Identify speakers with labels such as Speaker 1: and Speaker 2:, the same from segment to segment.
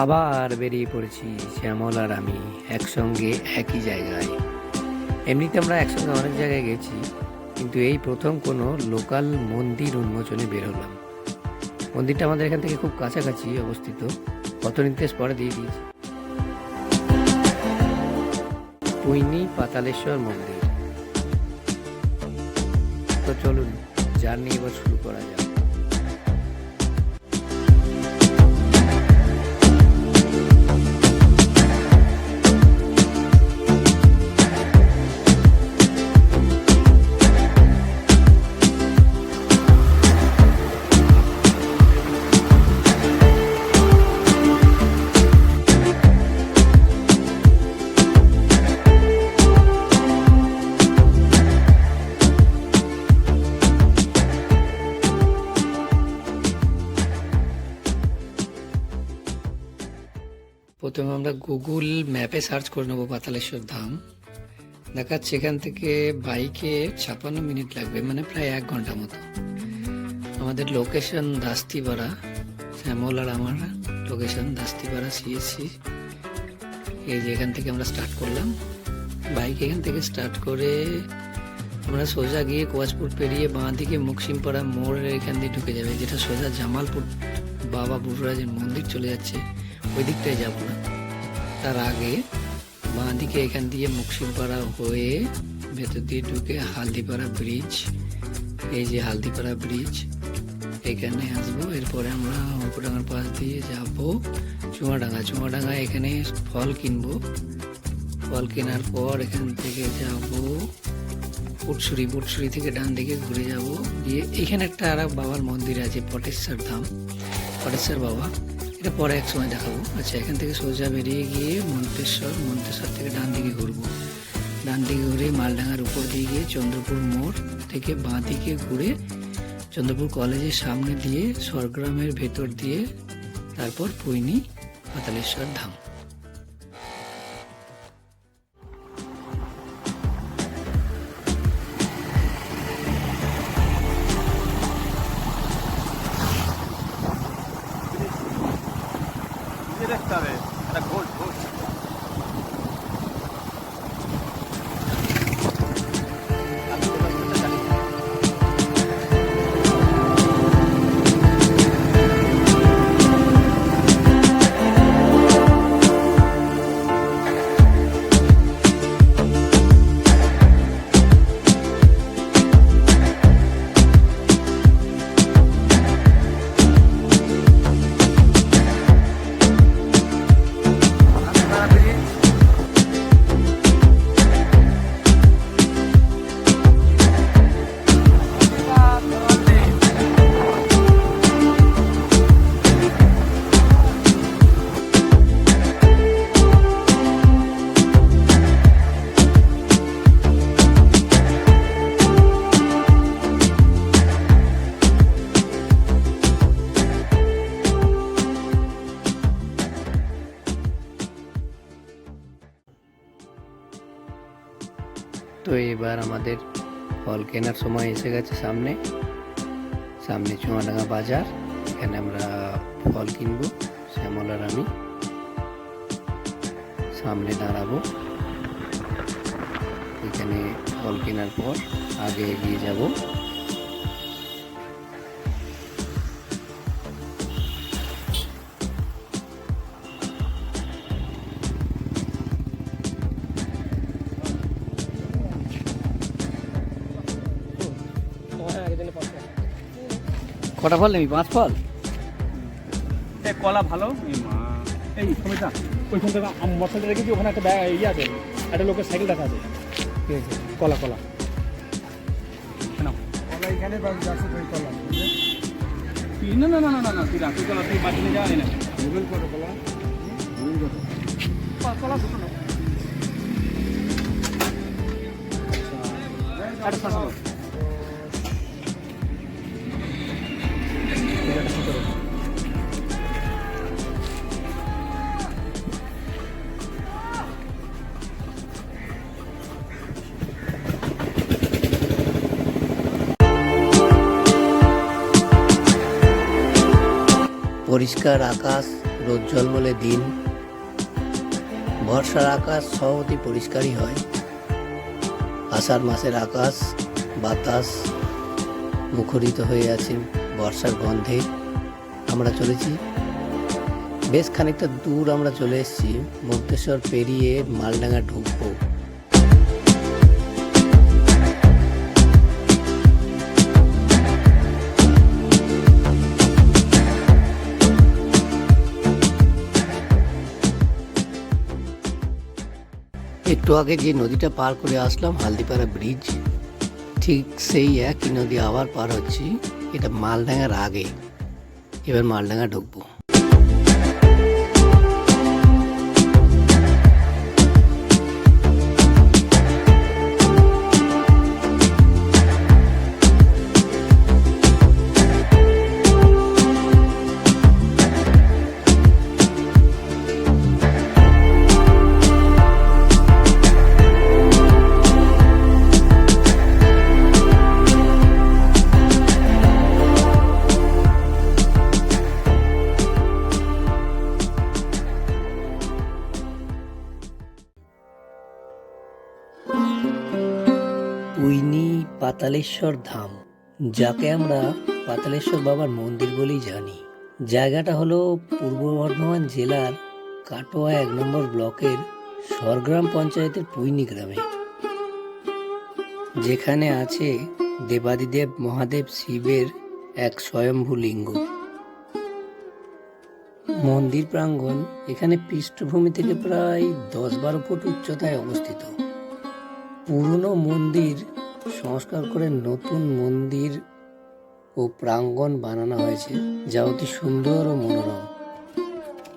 Speaker 1: আবার বেরিয়ে পড়েছি শ্যামল আর আমি একসঙ্গে একই জায়গায়। এমনিতে আমরা একসঙ্গে অনেক জায়গায় গেছি, কিন্তু এই প্রথম কোনো লোকাল মন্দির উন্মোচনে বের হলাম। মন্দিরটা আমাদের এখান থেকে খুব কাছাকাছি অবস্থিত কত নির্দেশ পরে দিয়ে দিয়েছি। পুইনি পাতালেশ্বর মন্দির। তো চলুন, জার্নি এবার শুরু করা যাক। প্রথমে আমরা গুগল ম্যাপে সার্চ করে নেব পাতালেশ্বর ধাম। দেখাচ্ছে এখান থেকে বাইকে ছাপান্ন মিনিট লাগবে মানে প্রায় এক ঘণ্টা মতো। আমাদের লোকেশন দাস্তিপাড়া, শ্যামল আর আমার লোকেশন দাস্তিপাড়া সিএসসি এই যে এখান থেকে আমরা স্টার্ট করলাম। বাইক এখান থেকে স্টার্ট করে আমরা সোজা গিয়ে কোয়াজপুর পেরিয়ে বাঁ দিকে মুকসিমপাড়া মোড়ের এখান দিয়ে ঢুকে যাবে, যেটা সোজা জামালপুর বাবা বুড়রাজের মন্দির চলে যাচ্ছে। ওই দিকটায় যাব না। তার আগে বাঁ দিকে এখান দিয়ে মুকসিমপাড়া হয়ে ভেতর দিয়ে ঢুকে হালদিপাড়া ব্রিজ এই যে হালদিপাড়া ব্রিজ এখানে আসব। এরপরে আমরা অঙ্কুডাঙ্গার পাশ দিয়ে যাব চুয়াডাঙ্গা। চুয়াডাঙ্গা এখানে ফল কিনবো। ফল কেনার পর এখান থেকে যাব পুটসুরি পুটসুরি থেকে ডান দিকে ঘুরে যাব। গিয়ে এখানে একটা আর বাবার মন্দির আছে, পটেশ্বর ধাম। পটেশ্বর বাবা। এটা পরে এক সময় দেখাবো। আচ্ছা এখান থেকে সোজা বেরিয়ে গিয়ে মন্তেশ্বর মন্তেশ্বর থেকে ডান দিকে ঘুরবো। ডান দিকে ঘুরে মালডাঙ্গার উপর দিয়ে গিয়ে চন্দ্রপুর মোড় থেকে বাঁ দিকে ঘুরে চন্দ্রপুর কলেজের সামনে দিয়ে সরগ্রামের ভেতর দিয়ে তারপর পুইনি পাতালেশ্বর ধাম। আমাদের ফল কেনার সময় এসে গেছে সামনে। সামনে চুয়াডাঙ্গা বাজার, এখানে আমরা ফল কিনবো, শ্যামল আর আমি। সামনে দাঁড়াবো। এখানে ফল কেনার পর আগে এগিয়ে যাব। কটা ফল নেবি? পাঁচ ফল?
Speaker 2: এই কলা ভালো? এই মা। এই সমিতা ওইখান থেকে মোটরসাইকেল রেখেছি ওখানে একটা ইয়ে আছে একটা লোকের সাইকেল রাখা আছে। ঠিক আছে। কলা কলা। নাও। তুই- না না না না না না তুই রাখ তুই কলা তুই বাড়ি নিয়ে যাওয়া না কলা কলা দুটো নাও। একটা
Speaker 1: পরিষ্কার আকাশ, রোদ জলমলে দিন। বর্ষার আকাশ সহজেই পরিষ্কারই হয়। আষাঢ় মাসের আকাশ, বাতাস মুখরিত হয়ে আছে বর্ষার গন্ধে। আমরা চলেছি। বেশ খানিকটা দূর আমরা চলে এসেছি। মধ্যেশ্বর পেরিয়ে মালডাঙ্গা ঢুকবো। একটু আগে যে নদীটা পার করে আসলাম, হালদিপাড়া ব্রিজ ঠিক সেই একই নদী আবার পার হচ্ছি। এটা মালডাঙ্গার আগে। এবার মালডাঙ্গা ঢুকবো। পাতালেশ্বর ধাম, যাকে আমরা পাতালেশ্বর বাবার মন্দির বলেই জানি। জায়গাটা হলো পূর্ব বর্ধমান জেলার কাটোয়া এক নম্বর ব্লকের সরগ্রাম পঞ্চায়েতের পুইনি গ্রামে, যেখানে আছে দেবাদিদেব মহাদেব শিবের এক স্বয়ম্ভু লিঙ্গ। মন্দির প্রাঙ্গণ এখানে পৃষ্ঠভূমি থেকে প্রায় দশ বারো ফুট উচ্চতায় অবস্থিত। পুরনো মন্দির সংস্কার করে নতুন মন্দির ও প্রাঙ্গণ বানানো হয়েছে, যা অতি সুন্দর ও মনোরম।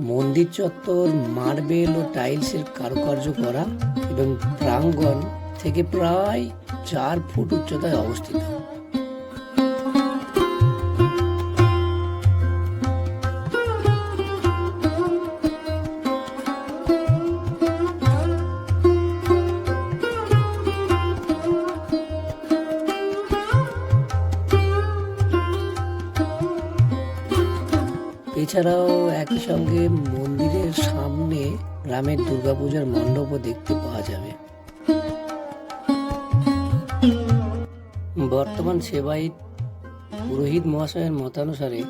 Speaker 1: মন্দির চত্বর, মার্বেল ও টাইলসের কারুকার্য করা এবং প্রাঙ্গণ থেকে প্রায় চার ফুট উচ্চতায় অবস্থিত। এছাড়াও একই সঙ্গে মন্দিরের সামনে গ্রামের দুর্গাপূজার মণ্ডপও দেখতে পাওয়া যাবে। বর্তমান সেবায়িত পুরোহিত মহাশয়ের মতানুসারে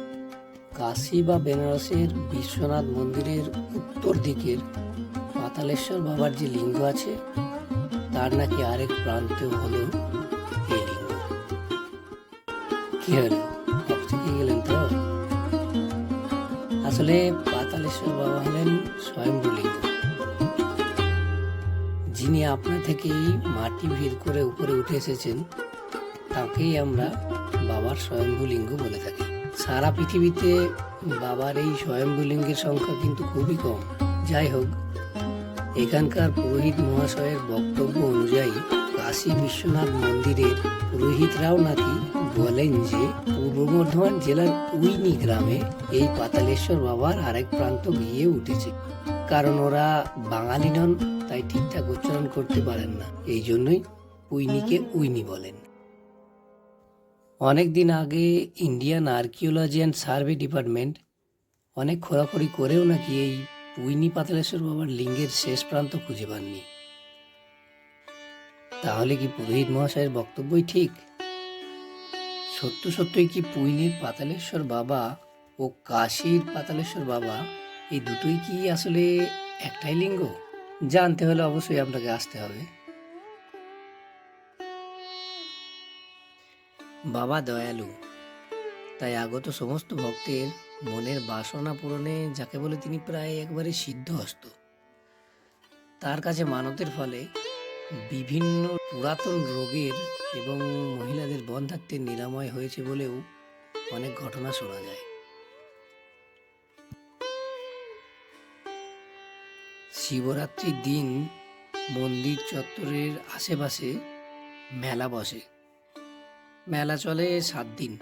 Speaker 1: কাশী বা বেনারসের বিশ্বনাথ মন্দিরের উত্তর দিকের পাতালেশ্বর বাবার যে লিঙ্গ আছে, তার নাকি আরেক প্রান্তে হলো এই লিঙ্গ। কি হলো? গেলেন? আসলে পাতালেশ্বর বাবা হলেন স্বয়ং স্বয়ংভূলিঙ্গ যিনি আপনা থেকেই মাটি ভিড় করে উপরে উঠে এসেছেন, তাকেই আমরা বাবার স্বয়ংভূলিঙ্গ বলে থাকি। সারা পৃথিবীতে বাবার এই স্বয়ংভূলিঙ্গের সংখ্যা কিন্তু খুবই কম। যাই হোক, এখানকার পুরোহিত মহাশয়ের বক্তব্য অনুযায়ী কাশী বিশ্বনাথ মন্দিরের পুরোহিতরাও নাকি বলেন যে পূর্ব বর্ধমান জেলার উইনি গ্রামে এই পাতালেশ্বর বাবার আরেক প্রান্ত গিয়ে উঠেছে। কারণ ওরা বাঙালি নন, তাই ঠিকঠাক উচ্চারণ করতে পারেন না। এই জন্যই উইনিকে উইনি বলেন। অনেক দিন আগে Indian archaeology and survey department অনেক খোরাখড়ি করেও নাকি এই উইনি পাতালেশ্বর বাবার লিঙ্গের শেষ প্রান্ত খুঁজে পাননি। তাহলে কি পুরোহিত মহাশয়ের বক্তব্যই ঠিক? সত্য সত্যই কি পুইনির পাতালেশ্বর বাবা ও কাশীর পাতালেশ্বর বাবা? এই দুটোই কি আসলে একটাই লিঙ্গ? জানতে হলে অবশ্যই আপনাকে আসতে হবে। বাবা দয়ালু, তাই আগত সমস্ত ভক্তের মনের বাসনা পূরণে যাকে বলে তিনি প্রায় একবারে সিদ্ধহস্ত। তার কাছে মানতের ফলে বিভিন্ন পুরাতন রোগের এবং মহিলাদের বন্ধাত্বের নিরাময় হয়েছে বলেও অনেক ঘটনা শোনা যায়। শিবরাত্রির দিন মন্দির চত্বরের আশেপাশে মেলা বসে। মেলা চলে সাত দিন।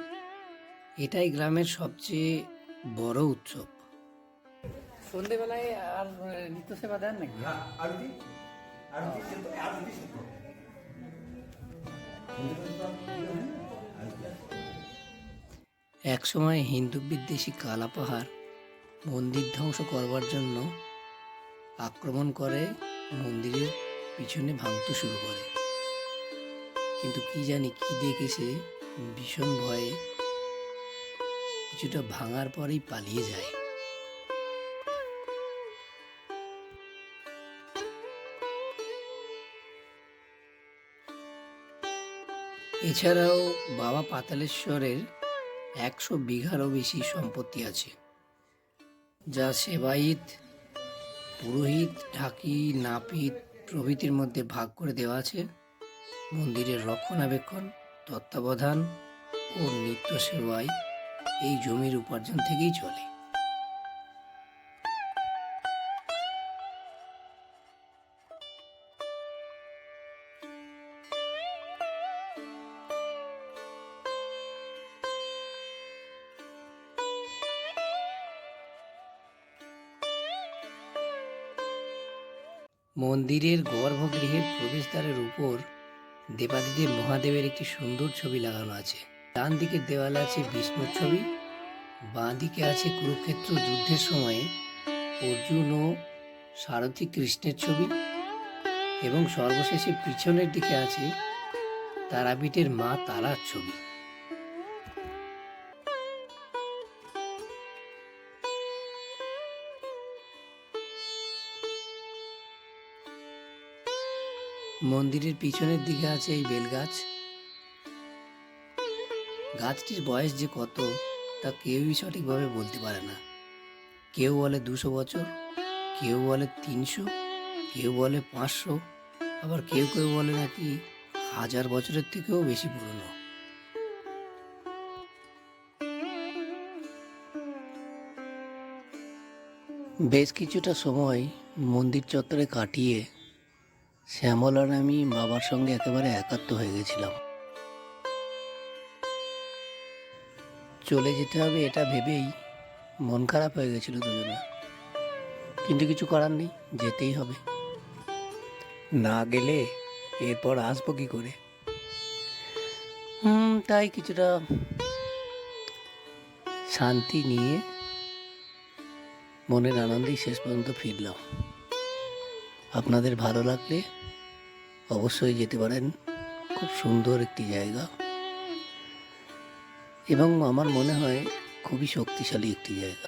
Speaker 1: এটাই গ্রামের সবচেয়ে বড় উৎসব।
Speaker 3: সন্ধেবেলায় আর নিত্য সেবা দেন নাকি?
Speaker 1: একসময় হিন্দু বিদ্বেষী কালাপাহাড় মন্দির ধ্বংস করবার জন্য আক্রমণ করে মন্দিরের পিছনে ভাঙতে শুরু করে। কিন্তু কি জানি কি দেখেছে, ভীষণ ভয়ে কিছুটা ভাঙার পরেই পালিয়ে যায়। এছাড়াও বাবা পাতালেশ্বরের একশো বিঘারও বেশি সম্পত্তি আছে, যা সেবায়িত, পুরোহিত, ঢাকি, নাপিত প্রভৃতির মধ্যে ভাগ করে দেওয়া আছে। মন্দিরের রক্ষণাবেক্ষণ, তত্ত্বাবধান ও নিত্য সেবায় এই জমির উপার্জন থেকেই চলে। মন্দিরের গর্ভগৃহের প্রবেশদ্বারের উপর দেবাদিদেব মহাদেবের একটি সুন্দর ছবি লাগানো আছে। ডান দিকের দেওয়ালে আছে বিষ্ণুর ছবি বাঁ দিকে আছে কুরুক্ষেত্র যুদ্ধের সময়ে অর্জুন ও সারথী কৃষ্ণের ছবি এবং সর্বশেষে পিছনের দিকে আছে তারাপীঠের মা তারার ছবি। মন্দিরের পিছনের দিকে আছে এই বেলগাছ। গাছটির বয়স যে কত, তা কেউই সঠিকভাবে বলতে পারে না। কেউ বলে দুশো বছর, কেউ বলে তিনশো, কেউ বলে পাঁচশো, আবার কেউ কেউ বলে নাকি হাজার বছরের থেকেও বেশি পুরনো। বেশ কিছুটা সময় মন্দির চত্বরে কাটিয়ে শ্যামল আর আমি বাবার সঙ্গে একেবারে একাত্ম হয়ে গেছিলাম। চলে যেতে হবে এটা ভেবেই মন খারাপ হয়ে গেছিল দুজনে। কিন্তু কিছু করার নেই, যেতেই হবে। না গেলে এরপর আসব কি করে? হুম, তাই কিছুটা শান্তি নিয়ে মনের আনন্দেই শেষ পর্যন্ত ফিরলাম। আপনাদের ভালো লাগলে অবশ্যই যেতে পারেন। খুব সুন্দর একটি জায়গা। এবং আমার মনে হয় খুবই শক্তিশালী একটি জায়গা।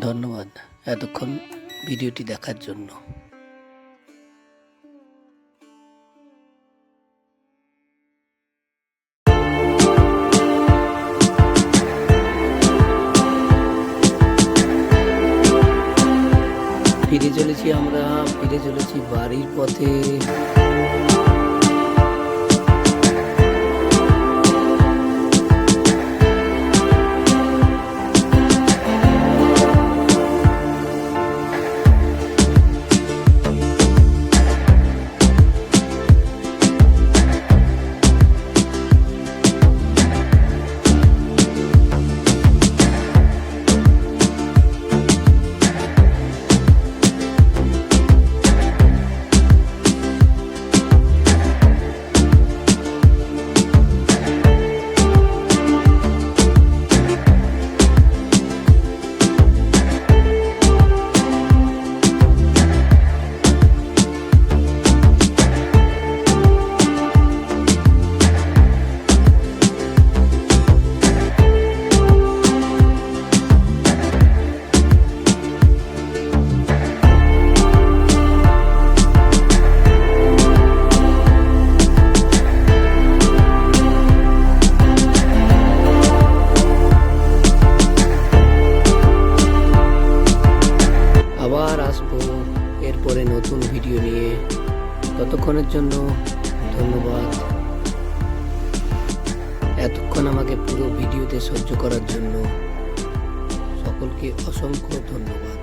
Speaker 1: ধন্যবাদ এতক্ষণ ভিডিওটি দেখার জন্য। চলেছি আমরা ফিরে চলেছি বাড়ির পথে। জন্য ধন্যবাদ। এতক্ষণ আমাকে পুরো ভিডিওতে সহ্য করার জন্য সকলকে অসংখ্য ধন্যবাদ।